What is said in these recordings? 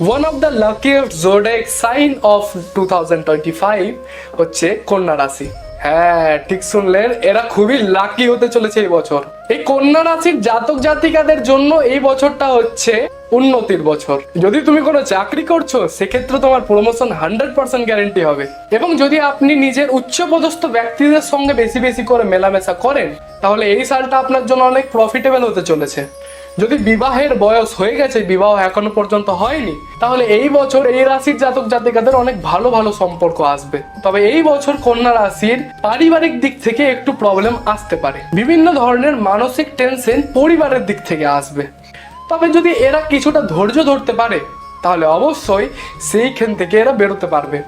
One of the luckiest zodiac sign of two হচ্ছে কন্যা রাশি। হ্যাঁ ঠিক শুনলেন? এরা খুবই লাকি হতে চলেছে এই বছর। এই কন্যা রাশির জাতক জাতিকাদের জন্য এই বছরটা হচ্ছে উন্নতির বছর। যদি তুমি কোনো চাকরি করছ, সেক্ষেত্রে তোমার প্রমোশন হান্ড্রেড পার্সেন্ট গ্যারেন্টি হবে। এবং যদি আপনি নিজের উচ্চপদস্থ ব্যক্তিদের সঙ্গে বেশি বেশি করে মেলামেশা করেন, তাহলে এই সালটা আপনার জন্য অনেক প্রফিটেবল হতে চলেছে। যদি বিবাহের বয়স হয়ে গেছে, বিবাহ এখনও পর্যন্ত হয়নি, তাহলে এই বছর এই রাশির জাতক জাতিকাদের অনেক ভালো ভালো সম্পর্ক আসবে। তবে এই বছর কন্যা রাশির পারিবারিক দিক থেকে একটু প্রবলেম আসতে পারে। বিভিন্ন ধরনের মানসিক টেনশন পরিবারের দিক থেকে আসবে। তবে যদি এরা কিছুটা ধৈর্য ধরতে পারে তাহলে অবশ্যই সেইখান থেকে এরা বেরোতে পারবে।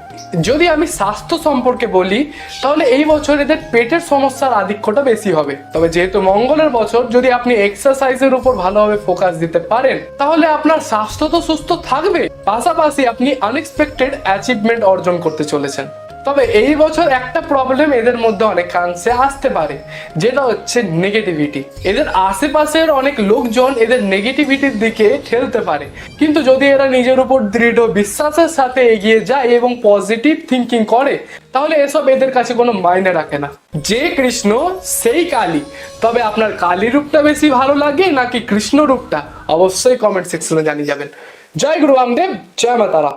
যদি আমি স্বাস্থ্য সম্পর্কে বলি, তাহলে এই বছর এদের পেটের সমস্যার আধিক্যটা বেশি হবে। তবে যেহেতু মঙ্গলের বছর, যদি আপনি এক্সারসাইজের উপর ভালোভাবে ফোকাস দিতে পারেন, তাহলে আপনার স্বাস্থ্য তো সুস্থ থাকবে। পাশাপাশি আপনি আনএক্সপেক্টেড অ্যাচিভমেন্ট অর্জন করতে চলেছেন। তবে এই বছর একটা প্রবলেম এদের মধ্যে অনেকাংশে আসতে পারে, যেটা হচ্ছে নেগেটিভিটি এদের আশেপাশের অনেক লোকজন এদের নেগেটিভিটির দিকে ঠেলতে পারে। কিন্তু যদি এরা নিজের উপর দৃঢ় বিশ্বাসের সাথে এগিয়ে যায় এবং পজিটিভ থিঙ্কিং করে, তাহলে এসব এদের কাছে কোনো মাইনে রাখে না। যে কৃষ্ণ, সেই কালী। তবে আপনার কালী রূপটা বেশি ভালো লাগে নাকি কৃষ্ণ রূপটা অবশ্যই কমেন্ট সেকশনে জানিয়ে যাবেন। জয় গুরু, রামদেব, জয় মাতারা।